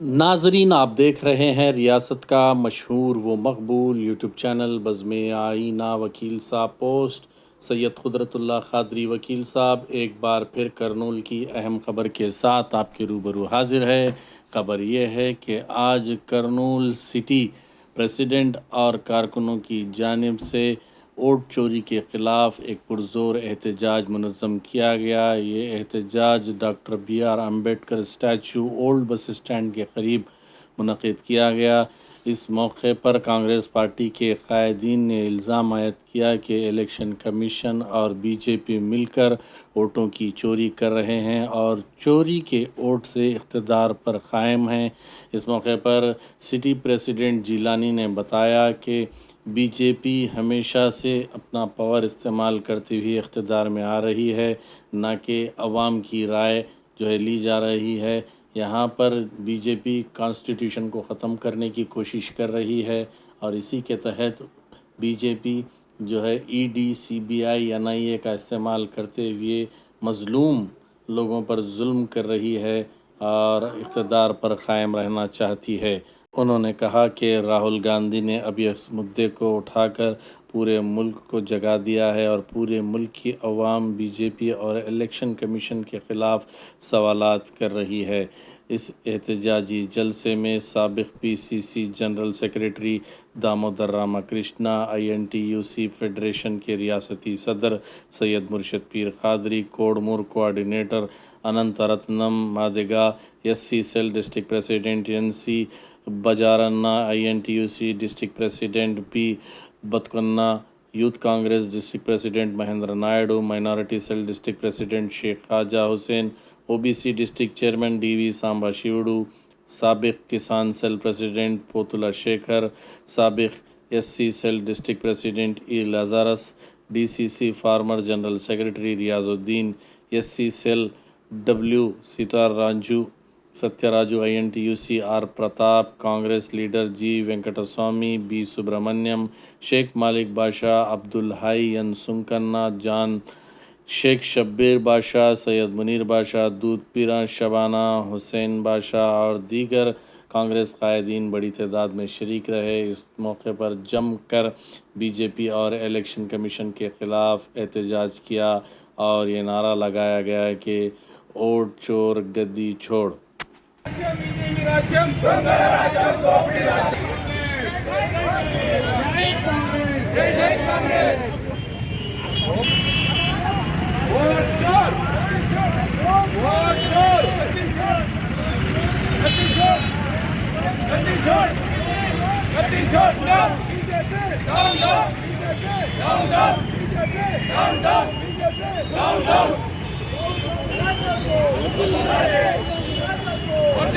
ناظرین، آپ دیکھ رہے ہیں ریاست کا مشہور و مقبول یوٹیوب چینل بزم آئینہ وکیل صاحب پوسٹ۔ سید قدرت اللہ خادری وکیل صاحب، ایک بار پھر کرنول کی اہم خبر کے ساتھ آپ کے روبرو حاضر ہے۔ خبر یہ ہے کہ آج کرنول سٹی پریسیڈنٹ اور کارکنوں کی جانب سے ووٹ چوری کے خلاف ایک پرزور احتجاج منظم کیا گیا۔ یہ احتجاج ڈاکٹر بی آر امبیڈکر اسٹیچو اولڈ بس اسٹینڈ کے قریب منعقد کیا گیا۔ اس موقع پر کانگریس پارٹی کے قائدین نے الزام عائد کیا کہ الیکشن کمیشن اور بی جے پی مل کر ووٹوں کی چوری کر رہے ہیں اور چوری کے ووٹ سے اقتدار پر قائم ہیں۔ اس موقع پر سٹی پریسیڈنٹ جیلانی نے بتایا کہ بی جے پی ہمیشہ سے اپنا پاور استعمال کرتی ہوئی اقتدار میں آ رہی ہے، نہ کہ عوام کی رائے جو ہے لی جا رہی ہے۔ یہاں پر بی جے پی کانسٹیٹیوشن کو ختم کرنے کی کوشش کر رہی ہے اور اسی کے تحت بی جے پی جو ہے ای ڈی، سی بی آئی، این آئی اے کا استعمال کرتے ہوئے مظلوم لوگوں پر ظلم کر رہی ہے اور اقتدار پر قائم رہنا چاہتی ہے۔ انہوں نے کہا کہ راہل گاندھی نے ابھی اس مدعے کو اٹھا کر پورے ملک کو جگا دیا ہے اور پورے ملک کی عوام بی جے پی اور الیکشن کمیشن کے خلاف سوالات کر رہی ہے۔ اس احتجاجی جلسے میں سابق پی سی سی جنرل سیکریٹری دامودر راما کرشنا آئی این ٹی یو سی فیڈریشن کے ریاستی صدر سید مرشد پیر قادری، کوڈمور کوارڈینیٹر اننت رتنم مادگا یس سی سیل ڈسٹرک پریسیڈنٹ، این سی بجارنا آئی این ٹی یو سی، ڈسٹرکٹ پریسیڈنٹ، پی بتکنہ، یوتھ کانگریس، ڈسٹرکٹ پریسیڈنٹ مہندر نائیڈو مائنارٹی سیل، ڈسٹرکٹ پریسیڈنٹ شیخ خاجہ حسین، او بی سی ڈسٹرکٹ چیئرمین ڈی وی سامبا شیوڈو سابق کسان سیل پریسیڈنٹ پوتلا شیکھر، سابق ایس سی سیل ڈسٹرکٹ پریسیڈنٹ ای لازارس، ڈی سی سی فارمر جنرل سیکرٹری ریاض الدین، ایس سی سیل ڈبلیو سیتار رانجو ستیہ راجو آئی این ٹی یو سی آر پرتاپ کانگریس لیڈر جی وینکٹر سوامی بی سبرمنیم شیخ مالک بادشاہ عبدالحائی انسنکنا جان شیخ شبیر بادشاہ سید منیر بادشاہ دودھ پیرا شبانہ حسین بادشاہ اور دیگر کانگریس قائدین بڑی تعداد میں شریک رہے۔ اس موقع پر جم کر بی جے پی اور الیکشن کمیشن کے خلاف احتجاج کیا اور یہ نعرہ لگایا گیا کہ اوٹ چور گدی چھوڑ۔ جی جی کام ڈال دن Down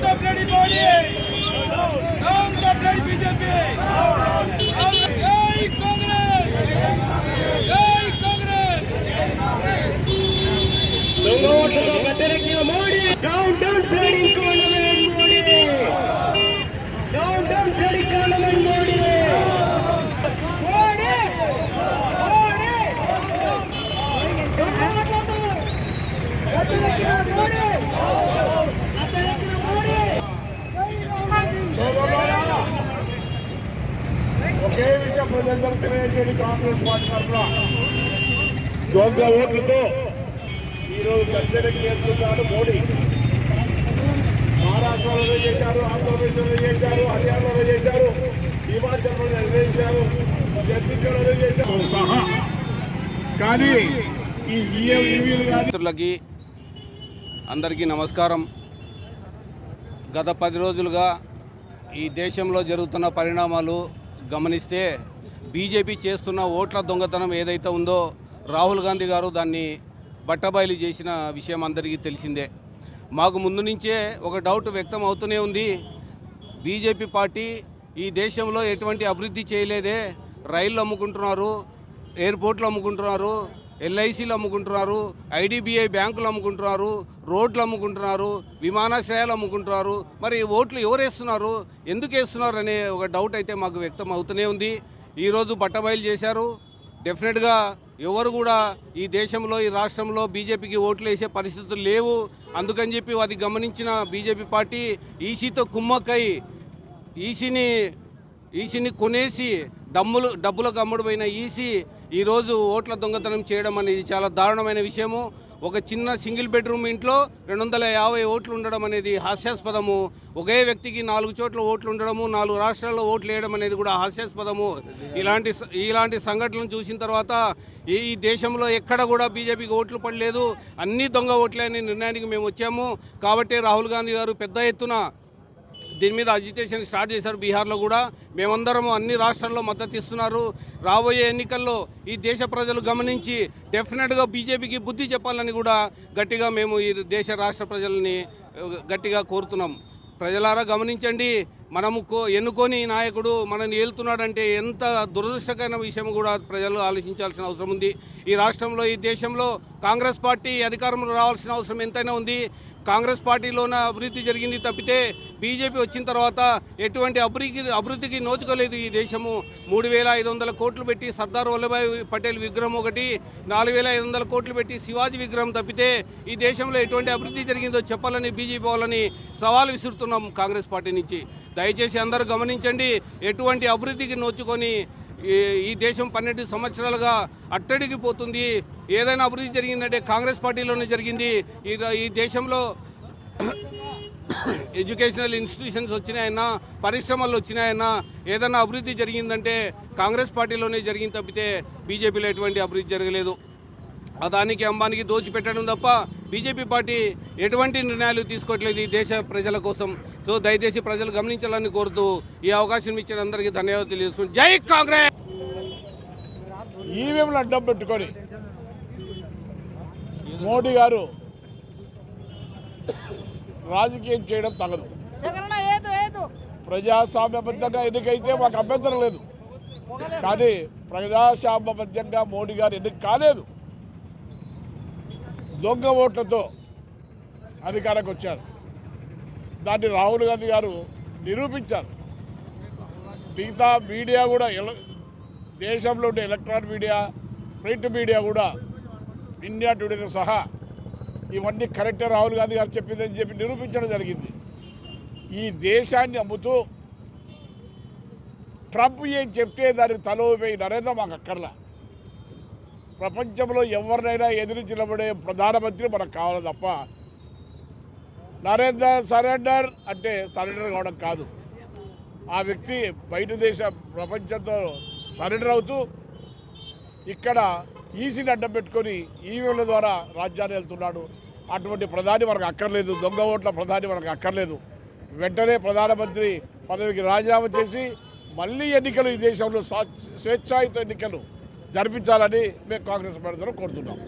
the bloody body! Down the bloody BJP! ప్రజలందరూ తెలియజేసేది Congress party తరఫున. దొంగ ఓట్లతో ఈరోజు గద్దెనకి ఎత్తుతున్నాడు మోడీ. మహారాష్ట్రలో చేశారు ఆంధ్రప్రదేశ్లో చేశారు హర్యానాలో చేశారు హిమాచల్ ప్రదేశ్ చేశారు ఛత్తీస్గఢ్లో చేశారు. సహా. కానీ ఈ మిత్రులకి అందరికీ నమస్కారం. గత పది రోజులుగా ఈ దేశంలో జరుగుతున్న పరిణామాలు గమనిస్తే బీజేపీ చేస్తున్న ఓట్ల దొంగతనం ఏదైతే ఉందో రాహుల్ గాంధీ గారు దాన్ని బట్టబయలు చేసిన విషయం అందరికీ తెలిసిందే. మాకు ముందు నుంచే ఒక డౌట్ వ్యక్తం అవుతూనే ఉంది. బీజేపీ పార్టీ ఈ దేశంలో ఎటువంటి అభివృద్ధి చేయలేదే. రైళ్ళు అమ్ముకుంటున్నారు ఎయిర్పోర్ట్లు అమ్ముకుంటున్నారు ఎల్ఐసీలు అమ్ముకుంటున్నారు ఐడిబిఐ బ్యాంకులు అమ్ముకుంటున్నారు రోడ్లు అమ్ముకుంటున్నారు విమానాశ్రయాలు అమ్ముకుంటున్నారు. మరి ఓట్లు ఎవరు వేస్తున్నారు? ఎందుకు వేస్తున్నారు అనే ఒక డౌట్ అయితే మాకు వ్యక్తం అవుతూనే ఉంది. ఈరోజు బట్టబయలు చేశారు. డెఫినెట్గా ఎవరు కూడా ఈ దేశంలో ఈ రాష్ట్రంలో బీజేపీకి ఓట్లు వేసే పరిస్థితులు లేవు. అందుకని చెప్పి అది గమనించిన బీజేపీ పార్టీ ఈసీతో కుమ్మక్కై ఈసీని ఈసీని కొనేసి డమ్ములు డబ్బులకు అమ్ముడుపోయిన ఈసీ ఈరోజు ఓట్ల దొంగతనం చేయడం అనేది చాలా దారుణమైన విషయము. ఒక చిన్న సింగిల్ బెడ్రూమ్ ఇంట్లో రెండు వందల యాభై ఓట్లు ఉండడం అనేది హాస్యాస్పదము. ఒకే వ్యక్తికి నాలుగు చోట్ల ఓట్లు ఉండడము నాలుగు రాష్ట్రాల్లో ఓట్లు వేయడం అనేది కూడా హాస్యాస్పదము. ఇలాంటి ఇలాంటి సంఘటనలు చూసిన తర్వాత ఈ ఈ దేశంలో ఎక్కడ కూడా బీజేపీకి ఓట్లు పడలేదు. అన్ని దొంగ ఓట్లే అనే నిర్ణయానికి మేము వచ్చాము. కాబట్టి రాహుల్ గాంధీ గారు పెద్ద ఎత్తున దీని మీద అజిటేషన్ స్టార్ట్ చేశారు బీహార్లో కూడా. మేమందరము అన్ని రాష్ట్రాల్లో మద్దతు ఇస్తున్నారు. రాబోయే ఎన్నికల్లో ఈ దేశ ప్రజలు గమనించి డెఫినెట్గా బీజేపీకి బుద్ధి చెప్పాలని కూడా గట్టిగా మేము ఈ దేశ రాష్ట్ర ప్రజల్ని గట్టిగా కోరుతున్నాం. ప్రజలారా గమనించండి మనము కో ఎన్నుకొని నాయకుడు మనల్ని ఏలుతున్నాడంటే ఎంత దురదృష్టకరమైన విషయం కూడా ప్రజలు ఆలోచించాల్సిన అవసరం ఉంది. ఈ రాష్ట్రంలో ఈ దేశంలో కాంగ్రెస్ పార్టీ అధికారంలో రావాల్సిన అవసరం ఎంతైనా ఉంది. కాంగ్రెస్ పార్టీలోన అభివృద్ధి జరిగింది తప్పితే బీజేపీ వచ్చిన తర్వాత ఎటువంటి అభివృద్ధికి అభివృద్ధికి నోచుకోలేదు ఈ దేశము. మూడు వేల ఐదు వందల కోట్లు పెట్టి సర్దార్ వల్లభాయ్ పటేల్ విగ్రహం ఒకటి నాలుగు వేల ఐదు వందల కోట్లు పెట్టి శివాజీ విగ్రహం తప్పితే ఈ దేశంలో ఎటువంటి అభివృద్ధి జరిగిందో చెప్పాలని బీజేపీ వాళ్ళని సవాల్ విసురుతున్నాం కాంగ్రెస్ పార్టీ నుంచి. దయచేసి అందరూ గమనించండి ఎటువంటి అభివృద్ధికి నోచుకొని ఈ- ఈ దేశం పన్నెండు సంవత్సరాలుగా అట్టడికి పోతుంది ఏదైనా అభివృద్ధి జరిగిందంటే కాంగ్రెస్ పార్టీలోనే జరిగింది. ఈ ఈ దేశంలో ఎడ్యుకేషనల్ ఇన్స్టిట్యూషన్స్ వచ్చినాయన్నా పరిశ్రమలు వచ్చినాయన్నా ఏదైనా అభివృద్ధి జరిగిందంటే కాంగ్రెస్ పార్టీలోనే జరిగింది తప్పితే బీజేపీలో ఎటువంటి అభివృద్ధి జరగలేదు. అదానికి అంబానికి దోచిపెట్టడం తప్ప బీజేపీ పార్టీ ఎటువంటి నిర్ణయాలు తీసుకోవట్లేదు ఈ దేశ ప్రజల కోసం. సో దయచేసి ప్రజలు గమనించాలని కోరుతూ ఈ అవకాశం ఇచ్చిన అందరికీ ధన్యవాదాలు తెలియజేసుకుంటూ జై కాంగ్రెస్! ఈవీఎంలు అడ్డం పెట్టుకొని మోడీ గారు రాజకీయం చేయడం తగదు. సెకరణ ఏదు ఏదు. ప్రజాస్వామ్యబద్ధంగా ఎన్నికైతే మాకు అభ్యంతరం లేదు. కానీ ప్రజాస్వామ్యబద్ధంగా మోడీ గారు ఎన్నిక కాలేదు. దొంగ ఓట్లతో అధికారంకి వచ్చారు. దాన్ని రాహుల్ గాంధీ గారు నిరూపించారు. మిగతా మీడియా కూడా దేశంలో ఉండే ఎలక్ట్రానిక్ మీడియా ప్రింట్ మీడియా కూడా ఇండియా టుడేతో సహా ఇవన్నీ కరెక్టే రాహుల్ గాంధీ గారు చెప్పిందని చెప్పి నిరూపించడం జరిగింది. ఈ దేశాన్ని అమ్ముతూ ట్రంప్ ఏం చెప్తే దానికి తలోపోయి నరేంద్ర మాకు అక్కర్లా. ప్రపంచంలో ఎవరినైనా ఎదిరించి నిలబడే ప్రధానమంత్రి మనకు కావాలి తప్ప నరేంద్ర సరెండర్ అంటే సరెండర్ కావడం కాదు. ఆ వ్యక్తి బయట దేశ ప్రపంచంతో సరెండర్ అవుతూ ఇక్కడ ఈసీని అడ్డం పెట్టుకొని ఈవీఎంల ద్వారా రాజ్యాన్ని వెళ్తున్నాడు. అటువంటి ప్రధాని మనకు అక్కర్లేదు. దొంగ ఓట్ల ప్రధాని మనకు అక్కర్లేదు. వెంటనే ప్రధానమంత్రి పదవికి రాజీనామా చేసి మళ్ళీ ఎన్నికలు ఈ దేశంలో స్వేచ్ఛాయుత ఎన్నికలు జరిపించాలని మేము కాంగ్రెస్ పార్టీ కోరుతున్నాం.